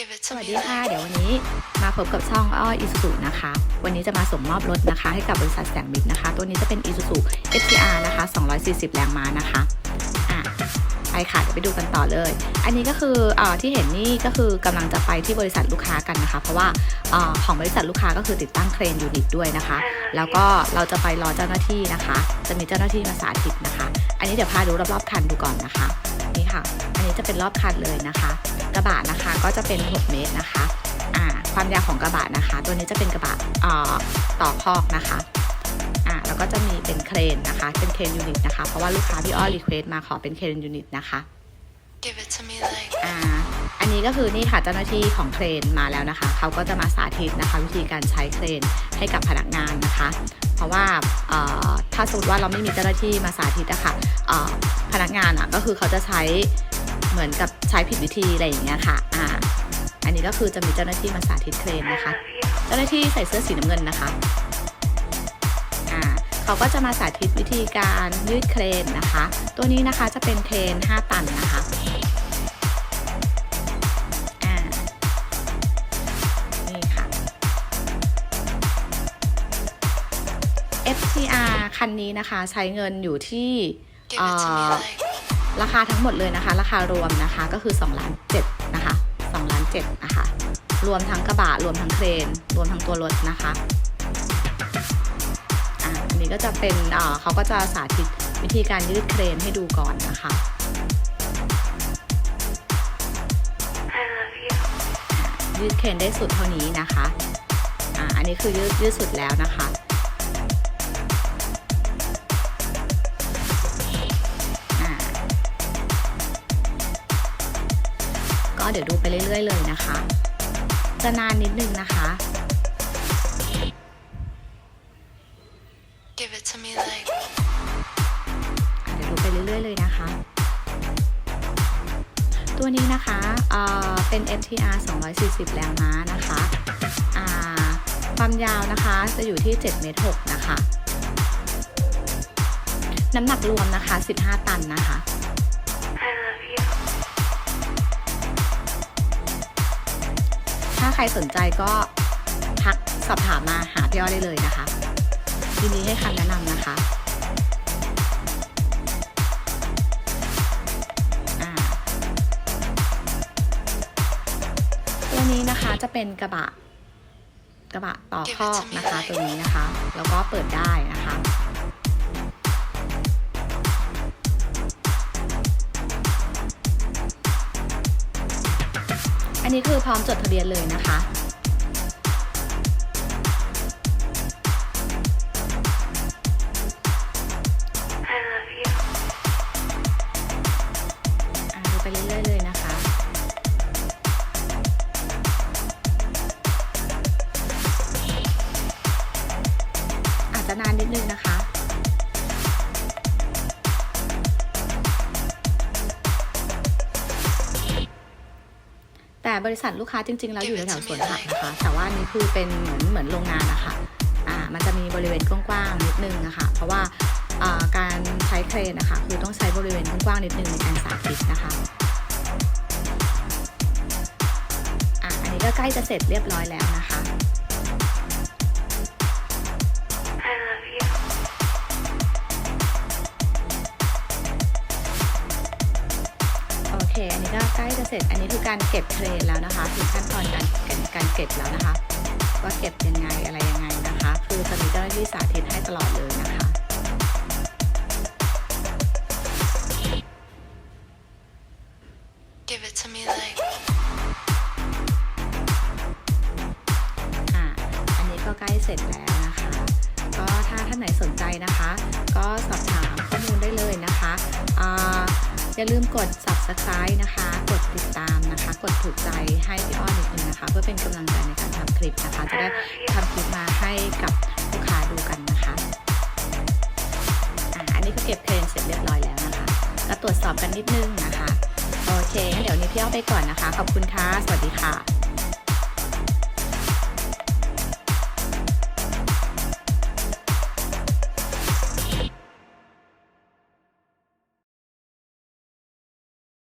Give it ส to วัส me ดีค่ะ like เดี๋ยววันนี้มาพบกับช่องอ้ออิสุนะคะ วันนี้จะมาส่งมอบรถนะคะ ให้กับบริษัทแสงมิตรนะคะ ตัวนี้จะเป็น Isuzu STR นะคะ 240 แรงม้านะคะอะไปค่ะเดี๋ยวไปดูกันต่อเลย อันนี้ก็คือเออที่เห็นนี่ก็คือกำลังจะไปที่บริษัทลูกค้ากันนะคะ เพราะว่าเออของบริษัทลูกค้าก็คือติดตั้งเครนยูนิตด้วยนะคะ แล้วก็เราจะไปรอเจ้าหน้าที่นะคะ จะมีเจ้าหน้าที่มาสาธิตนะคะ อันนี้เดี๋ยวพาดูรอบๆคันดูก่อนนะคะนี่ ค่ะ อันนี้จะเป็นรอบคันเลยนะคะ กระบะนะคะก็จะเป็น 6 เมตรนะคะอ่าความยาวของกระบะนะคะ ตัวนี้จะเป็นกระบะอ่าต่อคอกนะคะอ่าแล้วก็จะมีเป็นเครนนะคะ เป็นเครนยูนิตนะคะ เพราะว่าลูกค้าพี่อ้อรีเควสมาขอเป็นเครนยูนิตนะคะ Give it to me like อ่าอั นี้ก็คือนี่ค่ะเจ้าหน้าที่ของเครนมาแล้วนะคะ เขาก็จะมาสาธิตนะคะวิธีการใช้เครนให้กับพนักงานนะคะ เพราะว่าถ้าสมมติว่าเราไม่มีเจ้าหน้าที่มาสาธิตนะคะพนักงานอะก็คือเขาจะใช้เหมือนกับใช้ผิดวิธีอะไรอย่างเงี้ยค่ะอ่าอันนี้ก็คือจะมีเจ้าหน้าที่มาสาธิตเครนนะคะ เจ้าหน้าที่ใส่เสื้อสีน้ำเงินนะคะอ่าเขาก็จะมาสาธิตวิธีการยืดเครนนะคะ ตัวนี้นะคะจะเป็นเครน 5 ตันนะคะ คันนี้นะคะใช้เงินอยู่ที่ Give it to me Uh, like ราคาทั้งหมดเลยนะคะ ราคารวมนะคะก็คือ2ล้าน7นะคะ2ล้าน7นะคะ รวมทั้งกระบะรวมทั้งเครน รวมทั้งตัวรถนะคะอ่าอันนี้ก็จะเป็นอ่าเขาก็จะสาธิตวิธีการยืดเครนให้ดูก่อนนะคะยืดเครนได้สุดเท่านี้นะคะ อ่า อันนี้คือยืดยืดสุดแล้วนะคะ เดี๋ยวดูไปเรื่อยๆเลยนะคะ จะนานนิดนึงนะคะ Give it to me like อะเดี๋ยวดูไปเรื่อยๆเลยนะคะ ตัวนี้นะคะเอ่อเป็น FTR 240 แรงม้านะคะอ่าความยาวนะคะจะอยู่ที่7เมตร6นะคะ น้ำหนักรวมนะคะ 15 ตันนะคะ ถ้าใครสนใจก็ทักสอบถามมาหาพี่อ้อยได้เลยนะคะทีนี้ให้คำแนะนำนะคะตัวนี้นะคะจะเป็นกระบะกระบะต่อคอกนะคะตัวนี้นะคะ แล้วก็เปิดได้นะคะ นี้คือพร้อมจดทะเบียนเลยนะคะดูไปเรื่อยๆเลยนะคะ อาจจะนานนิดนึงนะคะ แต่บริษัทลูกค้าจริง ๆ แล้วอยู่แถวๆสวนผักนะคะ แต่ว่าอันนี้คือเป็นเหมือนเหมือนโรงงานนะคะอ่ามันจะมีบริเวณกว้างๆนิดนึงนะคะเพราะว่าอ่าการใช้เครนนะคะคือต้องใช้บริเวณกว้างๆนิดนึงในการสาธิตนะคะอะอันนี้ก็ใกล้จะเสร็จเรียบร้อยแล้วนะคะ ก็ใกล้จะเสร็จอันนี้คือการเก็บเครนแล้วนะคะถึงขั้นตอนการการการเก็บแล้วนะคะ ว่าเก็บยังไงอะไรยังไงนะคะ คือจะมีเจ้าหน้าที่สาธิตให้ตลอดเลยนะคะ Give it to me like อะอันนี้ก็ใกล้เสร็จแล้วนะคะ ก็ถ้าท่านไหนสนใจนะคะ ก็สอบถามข้อมูล อย่าลืมกด subscribe นะคะ กดติดตามนะคะ กดถูกใจให้พี่อ้อนอีกนึงนะคะ เพื่อเป็นกำลังใจในการทำคลิปนะคะ จะได้ทำคลิปมาให้กับลูกค้าดูกันนะคะอ่าอันนี้ก็เก็บเพลงเสร็จเรียบร้อยแล้วนะคะก็ตรวจสอบกันนิดนึงนะคะ โอเคงั้นเดี๋ยววันนี้พี่อ้อไปก่อนนะคะ ขอบคุณค่ะ สวัสดีค่ะ